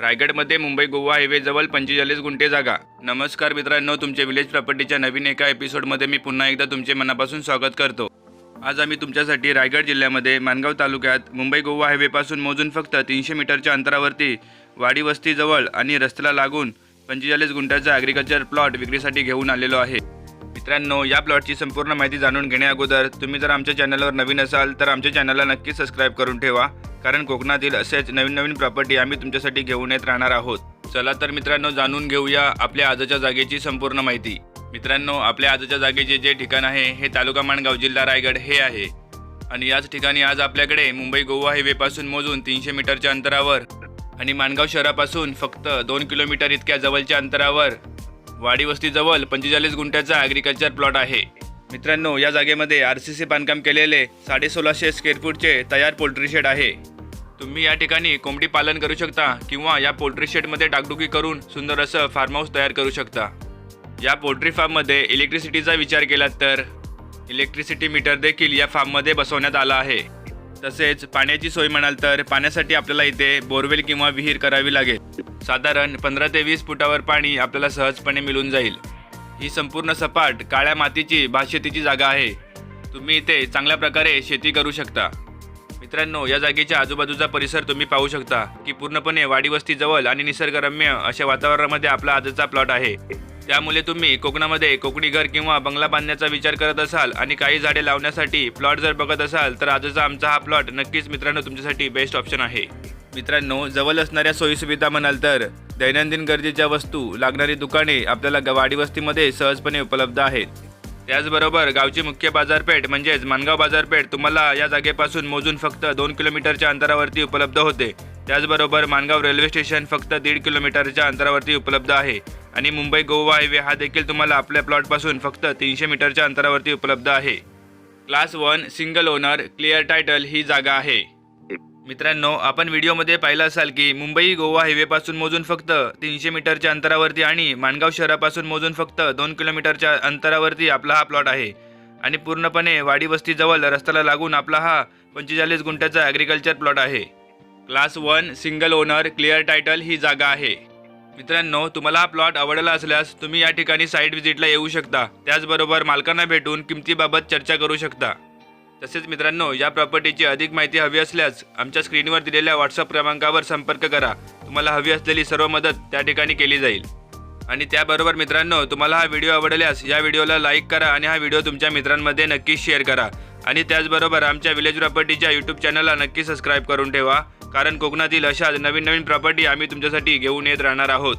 रायगडमध्ये मुंबई गोवा हायवे जवळ पंचेचाळीस गुंठे जागा. नमस्कार मित्रांनो तुमच्या विलेज प्रॉपर्टीच्या नवीन एका एपिसोडमध्ये मी पुन्हा एकदा तुमचे मनापासून स्वागत करतो. आज आम्ही तुमच्यासाठी रायगड जिल्ह्यामध्ये मानगाव तालुक्यात मुंबई गोवा हायवेपासून मोजून फक्त तीनशे मीटरच्या अंतरावरती वाडी वस्तीजवळ आणि रस्त्याला लागून पंचेचाळीस गुंठ्याचा ॲग्रिकल्चर प्लॉट विक्रीसाठी घेऊन आलेलो आहे. मित्रांनो या प्लॉटची संपूर्ण माहिती जाणून घेण्याअगोदर तुम्ही जर आमच्या चॅनलवर नवीन असाल तर आमच्या चॅनलला नक्की सबस्क्राईब करून ठेवा. कारण कोकणातील असेच नवीन नवीन प्रॉपर्टी आम्ही तुमच्यासाठी घेऊन येत राहणार आहोत. चला तर मित्रांनो जाणून घेऊया आपल्या आजच्या जागेची संपूर्ण माहिती. मित्रांनो आपल्या आजच्या जागेचे जे ठिकाण आहे हे तालुका माणगाव जिल्हा रायगड हे आहे. आणि याच ठिकाणी आज आपल्याकडे मुंबई गोवा हायवेपासून मोजून तीनशे मीटरच्या अंतरावर आणि माणगाव शहरापासून फक्त दोन किलोमीटर इतक्या जवळच्या अंतरावर वाडी वस्तीजवळ पंचेचाळीस गुंठ्याचा ॲग्रिकल्चर प्लॉट आहे. मित्रांनो या जागेमध्ये आर सी सी बांधकाम केलेले साडे सोळाशे स्क्वेअर फूटचे तयार पोल्ट्री शेड आहे. तुम्ही या ठिकाणी कोंबडी पालन करू शकता किंवा या पोल्ट्री शेडमध्ये डागडुगी करून सुंदर असं फार्म हाऊस तयार करू शकता. या पोल्ट्री फार्ममध्ये इलेक्ट्रिसिटीचा विचार केला तर इलेक्ट्रिसिटी मीटर देखील या फार्ममध्ये बसवण्यात आला आहे. तसेच पाण्याची सोय म्हणाल तर पाण्यासाठी आपल्याला इथे बोरवेल किंवा विहीर करावी लागेल. साधारण पंधरा ते वीस फुटावर पाणी आपल्याला सहजपणे मिळून जाईल. ही संपूर्ण सपाट काळ्या मातीची भातशेतीची जागा आहे. तुम्ही इथे चांगल्या प्रकारे शेती करू शकता. मित्रांनो या जागेच्या आजूबाजूचा परिसर तुम्ही पाहू शकता की पूर्णपणे वाडी वस्तीजवळ आणि निसर्गरम्य अशा वातावरणामध्ये आपला आजचा प्लॉट आहे. त्यामुळे तुम्ही कोकणामध्ये कोकणी घर किंवा बंगला बांधण्याचा विचार करत असाल आणि काही झाडे लावण्यासाठी प्लॉट जर बघत असाल तर आजचा आमचा हा प्लॉट नक्कीच मित्रांनो तुमच्यासाठी बेस्ट ऑप्शन आहे. मित्रांनो जवळ असणाऱ्या सोयीसुविधा म्हणाल तर दैनंदिन गरजेच्या वस्तू लागणारी दुकाने आपल्याला ग- वाडी वस्तीमध्ये सहजपणे उपलब्ध आहेत. त्याचबरोबर गावची मुख्य बाजारपेठ म्हणजेच मानगाव बाजारपेठ तुम्हाला या जागेपासून मोजून फक्त दोन किलोमीटरच्या अंतरावरती उपलब्ध होते. त्याचबरोबर मानगाव रेल्वे स्टेशन फक्त दीड किलोमीटरच्या अंतरावरती उपलब्ध आहे. आणि मुंबई गोवा हायवे हा देखील तुम्हाला आपल्या प्लॉटपासून फक्त तीनशे मीटरच्या अंतरावरती उपलब्ध आहे. Class one single owner clear title ही जागा आहे. मित्रांनो आपण व्हिडिओमध्ये पाहिलं असाल की मुंबई गोवा हायवेपासून मोजून फक्त तीनशे मीटरच्या अंतरावरती आणि माणगाव शहरापासून मोजून फक्त दोन किलोमीटरच्या अंतरावरती आपला हा प्लॉट आहे. आणि पूर्णपणे वाडी वस्तीजवळ रस्त्याला लागून आपला हा पंचेचाळीस गुंठ्याचा ॲग्रिकल्चर प्लॉट आहे. Class one single owner clear title ही जागा आहे. मित्रांनो तुम्हाला हा प्लॉट आवडला असल्यास तुम्ही या ठिकाणी साईट व्हिजिटला येऊ शकता. त्याचबरोबर मालकांना भेटून किमतीबाबत चर्चा करू शकता. तसेच मित्रांनो या प्रॉपर्टीची अधिक माहिती हवी असल्यास आमच्या स्क्रीनवर दिलेल्या व्हॉट्सअप क्रमांकावर संपर्क करा. तुम्हाला हवी असलेली सर्व मदत त्या ठिकाणी केली जाईल. आणि त्याबरोबर मित्रांनो तुम्हाला हा व्हिडिओ आवडल्यास या व्हिडिओला लाईक करा आणि हा व्हिडिओ तुमच्या मित्रांमध्ये नक्कीच शेअर करा. आणि त्याचबरोबर आमच्या विलेज प्रॉपर्टीच्या यूट्यूब चॅनलला नक्की सबस्क्राईब करून ठेवा. कारण कोकणातील अशाच नवीन नवीन प्रॉपर्टी आम्ही तुमच्यासाठी घेऊन येत राहणार आहोत.